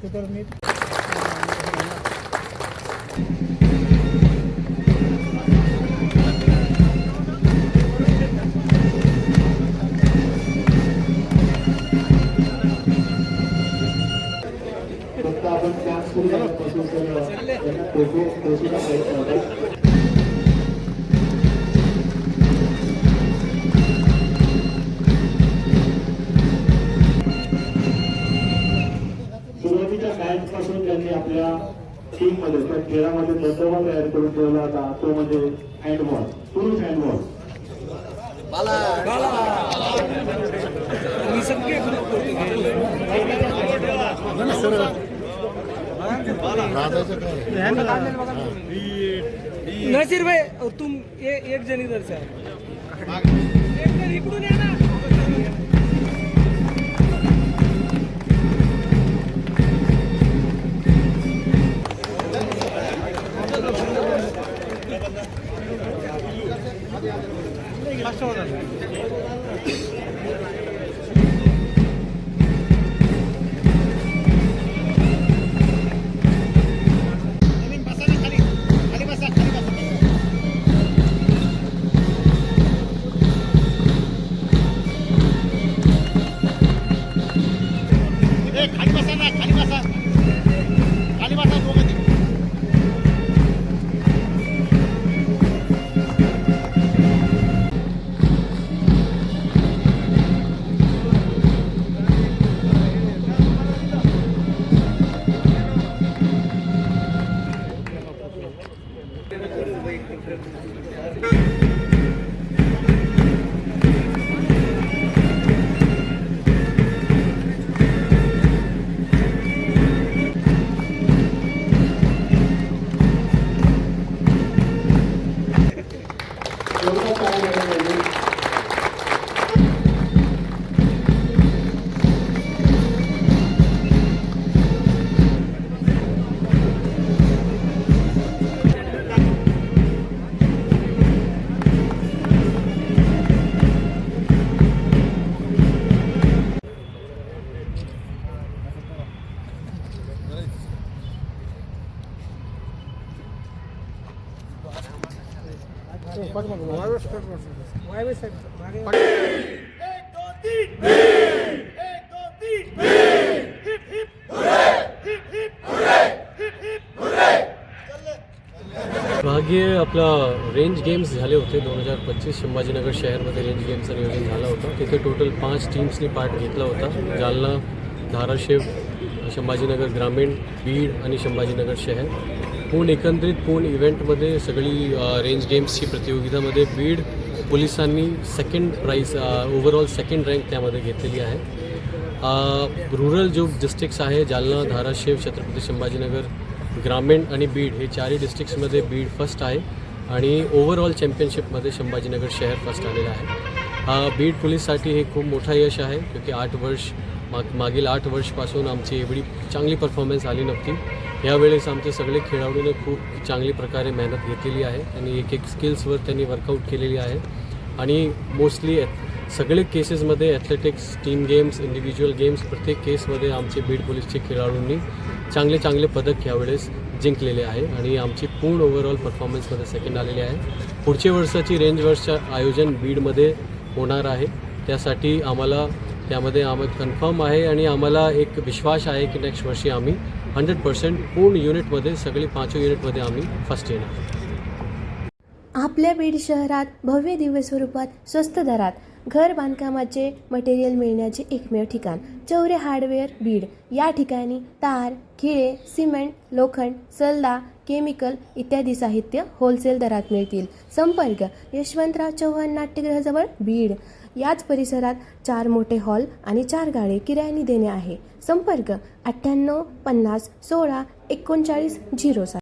कम्प्युटरने फक्त आपण कॅम्प सुरू झाल्यापासून तर प्रयत्न टीममध्ये त्या खेळामध्ये दबदबा तयार करून ठेवला होता. तो म्हणजे हँडबॉल पुरुष हँडबॉल नसीर भाई और तुम ये एक जण इधर से आओ. एक जण इकडून そうなんです。Kalibasa, Kalibasa. Right. मागे आपला रेंज गेम्स झाले होते दोन हजार पच्चीस. संभाजीनगर शहरमध्ये रेंज गेम्सचं नियोजन झालं होतं. तिथे टोटल पाच टीम्सनी पार्ट घेतला होता. जालना धाराशिव संभाजीनगर ग्रामीण बीड आणि संभाजीनगर शहर. पूर्ण एकंदरीत पूर्ण इव्हेंटमध्ये सगळी रेंज गेम्सची प्रतियोगितामध्ये बीड पोलिसांनी second prize overall second rank त्यामध्ये घेतलेली आहे. रुरल जो डिस्ट्रिक्ट्स आहे जालना धाराशिव छत्रपती संभाजीनगर ग्रामीण आणि बीड हे चारही डिस्ट्रिक्ट्समध्ये बीड फर्स्ट आहे आणि ओव्हरऑल चॅम्पियनशिपमध्ये संभाजीनगर शहर फर्स्ट आलेलं आहे. बीड पोलीससाठी हे खूप मोठा यश आहे क्योंकि आठ वर्ष माग मागील आठ वर्षपासून आमची एवढी चांगली परफॉर्मन्स आली नव्हती. यावेळेस आमचे सगळे खेळाडूने खूप चांगली प्रकारे मेहनत घेतलेली आहे. आणि एक एक स्किल्सवर त्यांनी वर्कआउट केलेली आहे. आणि मोस्टली सगळे केसेसमध्ये athletics team games individual games प्रत्येक केसमध्ये आमचे बीड पोलीसचे खेळाडूंनी चांगले चांगले पदक यावेळेस जिंकलेले आहे. आणि आमची पूर्ण ओव्हरऑल परफॉर्मन्समध्ये सेकंड आलेली आहे. पुढच्या वर्षाची रेंज वर्षचं आयोजन बीडमध्ये होणार आहे. त्यासाठी आम्हाला त्यामध्ये आम्ही कन्फर्म आहे आणि आम्हाला एक विश्वास आहे की नेक्स्ट वर्षी आम्ही हंड्रेड पर्सेंट पूर्ण युनिटमध्ये सगळी पाच युनिटमध्ये आम्ही फर्स्ट येणार. आपल्या बीड शहरात भव्य दिव्य स्वरूपात स्वस्त दरात घर बांधकामाचे मटेरियल मिळण्याचे एकमेव ठिकाण चौरे हार्डवेअर बीड. या ठिकाणी तार खिळे सिमेंट लोखंड सल्ला केमिकल इत्यादी साहित्य होलसेल दरात मिळतील. संपर्क यशवंतराव चव्हाण नाट्यगृहाजवळ बीड. याच परिसरात चार मोठे हॉल आणि चार गाळे किरायाने देणे आहे. संपर्क अठ्ठ्याण्णव पन्नास सोळा एकोणचाळीस झिरो सात.